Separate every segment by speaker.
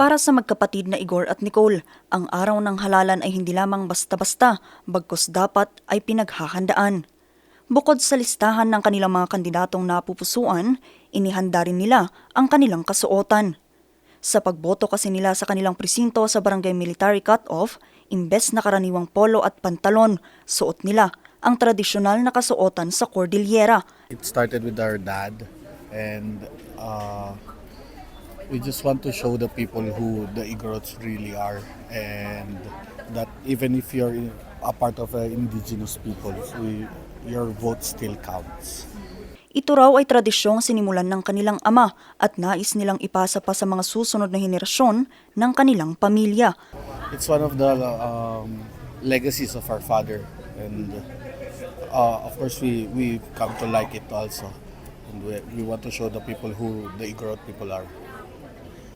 Speaker 1: Para sa magkapatid na Igor at Nicole, ang araw ng halalan ay hindi lamang basta-basta, bagkus dapat ay pinaghahandaan. Bukod sa listahan ng kanilang mga kandidatong napupusuan, inihanda rin nila ang kanilang kasuotan. Sa pagboto kasi nila sa kanilang presinto sa Barangay Military Cut-Off, imbes na karaniwang polo at pantalon, suot nila ang tradisyonal na kasuotan sa Cordillera.
Speaker 2: It started with our dad, and uh, we just want to show the people who the Igorots really are, and that even if you're a part of uh, indigenous people, we, your vote still counts.
Speaker 1: Ito raw ay tradisyong sinimulan ng kanilang ama at nais nilang ipasa pa sa mga susunod na henerasyon ng kanilang pamilya.
Speaker 2: It's one of the um, legacies of our father, and uh, of course we we come to like it also, and we, we want to show the people who the Igorot people are.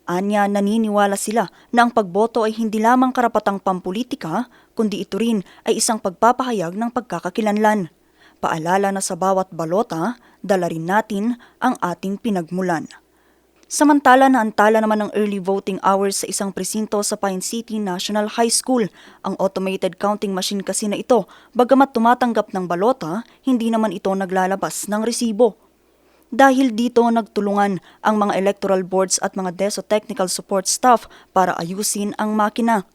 Speaker 1: Anya naniniwala sila na ang pagboto ay hindi lamang karapatang pampolitika, kundi ito rin ay isang pagpapahayag ng pagkakakilanlan. Paalala na sa bawat balota, dala rin natin ang ating pinagmulan. Samantala naantala naman ng early voting hours sa isang presinto sa Pine City National High School. Ang automated counting machine kasi na ito, bagamat tumatanggap ng balota, hindi naman ito naglalabas ng resibo. Dahil dito nagtulungan ang mga electoral boards at mga DESO technical support staff para ayusin ang makina.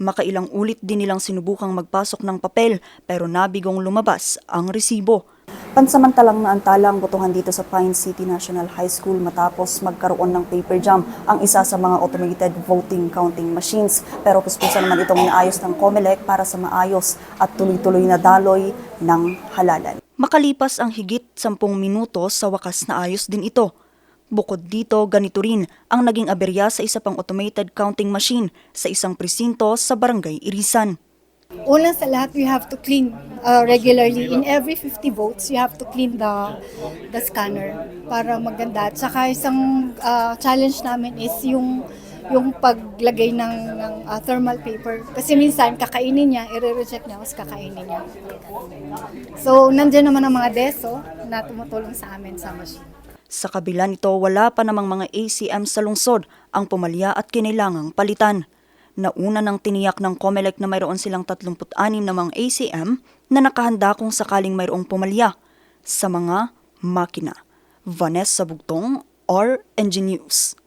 Speaker 1: Makailang ulit din nilang sinubukang magpasok ng papel pero nabigong lumabas ang resibo. Pansamantalang naantala ang botohan dito sa Pine City National High School matapos magkaroon ng paper jam ang isa sa mga automated voting counting machines. Pero puspusa naman itong inaayos ng COMELEC para sa maayos at tuloy-tuloy na daloy ng halalan. Makalipas ang higit 10 minuto sa wakas na ayos din ito. Bukod dito, ganito rin ang naging aberya sa isa pang automated counting machine sa isang presinto sa Barangay Irisan.
Speaker 3: Una sa lahat, we have to clean uh, regularly. In every 50 votes, you have to clean the the scanner para maganda. At saka isang uh, challenge namin is yung yung paglagay ng, ng uh, thermal paper. Kasi minsan, kakainin niya, i-reject niya, tapos kakainin niya. So, nandiyan naman ang mga deso na tumutulong sa amin sa machine.
Speaker 1: Sa kabila nito, wala pa namang mga ACM sa lungsod ang pumalya at kinailangang palitan. Nauna nang tiniyak ng COMELEC na mayroon silang 36 na mga ACM na nakahanda kung sakaling mayroong pumalya sa mga makina. Vanessa Bugtong, RNG News.